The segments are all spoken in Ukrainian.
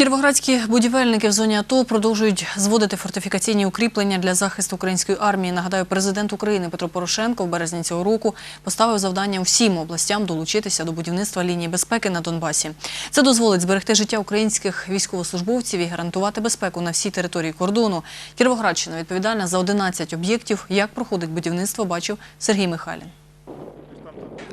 Кіровоградські будівельники в зоні АТО продовжують зводити фортифікаційні укріплення для захисту української армії. Нагадаю, президент України Петро Порошенко в березні цього року поставив завдання всім областям долучитися до будівництва лінії безпеки на Донбасі. Це дозволить зберегти життя українських військовослужбовців і гарантувати безпеку на всій території кордону. Кіровоградщина відповідальна за 11 об'єктів. Як проходить будівництво, бачив Сергій Михайлін.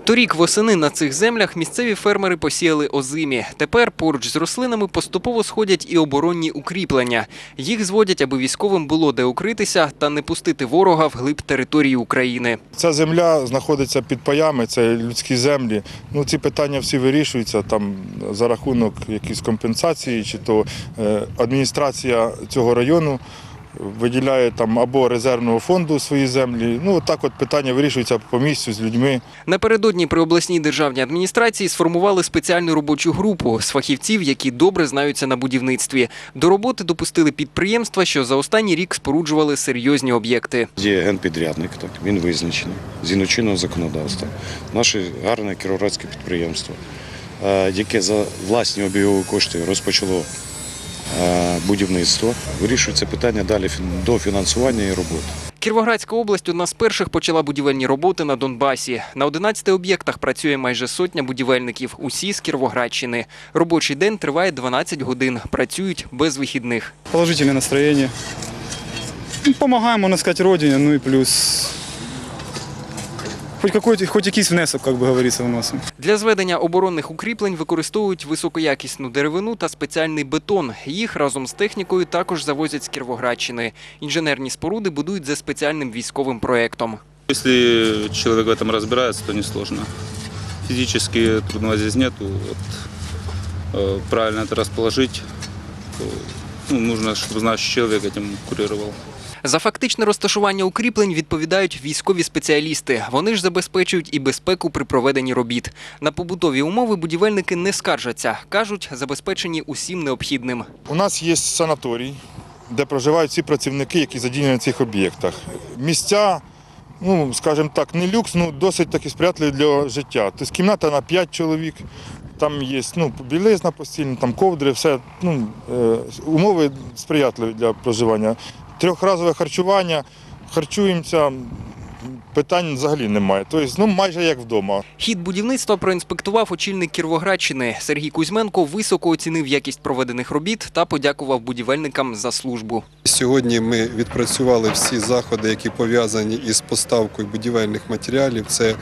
Торік восени на цих землях місцеві фермери посіяли озимі. Тепер поруч з рослинами поступово сходять і оборонні укріплення. Їх зводять, аби військовим було де укритися та не пустити ворога вглиб території України. Ця земля знаходиться під паями, це людські землі. Ну, ці питання всі вирішуються там за рахунок якісь компенсації, чи то е, адміністрація цього району виділяє там або резервного фонду свої землі. Ну, так от питання вирішуються по місцю з людьми. Напередодні при обласній державній адміністрації сформували спеціальну робочу групу з фахівців, які добре знаються на будівництві. До роботи допустили підприємства, що за останній рік споруджували серйозні об'єкти. Є генпідрядник, так, він визначений згідно чинного законодавства. Наше гарне кіровоградське підприємство, е, яке за власні обігові кошти розпочало е, будівництво, вирішується питання далі до фінансування і роботи. Кіровоградська область одна з перших почала будівельні роботи на Донбасі. На 11 об'єктах працює майже сотня будівельників, усі з Кіровоградщини. Робочий день триває 12 годин. Працюють без вихідних. положительное настроение. Ну, Помогаем, можно сказать, ну и плюс хоть какой-то, хоть якийсь внесок, как бы говорится, вносим. Для зведення оборонних укріплень використовують високоякісну деревину та спеціальний бетон. Їх разом з технікою також завозять з Кіровоградщини. Інженерні споруди будують за спеціальним військовим проектом. Если человек в этом разбирается, то несложно. Физически трудного здесь нету. Вот, э, правильно это расположить, то, ну, нужно, чтобы знающий человек этим курировал. За фактичне розташування укріплень відповідають військові спеціалісти. Вони ж забезпечують і безпеку при проведенні робіт. На побутові умови будівельники не скаржаться. кажуть, забезпечені усім необхідним. У нас є санаторій, де проживають всі працівники, які задіяні на цих об'єктах. Місця, ну, скажімо так, не люкс, ну досить таки сприятливі для життя. Тобто кімната на 5 чоловік, там є ну, білизна постільна, там ковдри, все, ну, е, умови сприятливі для проживання. Трьохразове харчування, харчуємося, питань взагалі немає. Тобто, ну, майже як вдома. Хід будівництва проінспектував очільник Кіровоградщини. Сергій Кузьменко високо оцінив якість проведених робіт та подякував будівельникам за службу. Сьогодні ми відпрацювали всі заходи, які пов'язані із поставкою будівельних матеріалів. Це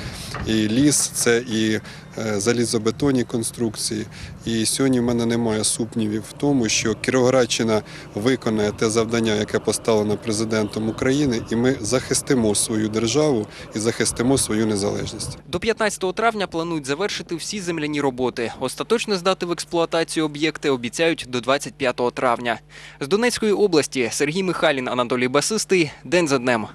і ліс, це і залізобетонні конструкції. І сьогодні в мене немає сумнівів в тому, що Кіровоградщина виконає те завдання, яке поставлено президентом України, і ми захистимо свою державу і захистимо свою незалежність. До 15 травня планують завершити всі земляні роботи. Остаточно здати в експлуатацію об'єкти обіцяють до 25 травня. З Донецької області Сергій Михайлін, Анатолій Басистий. День за днем.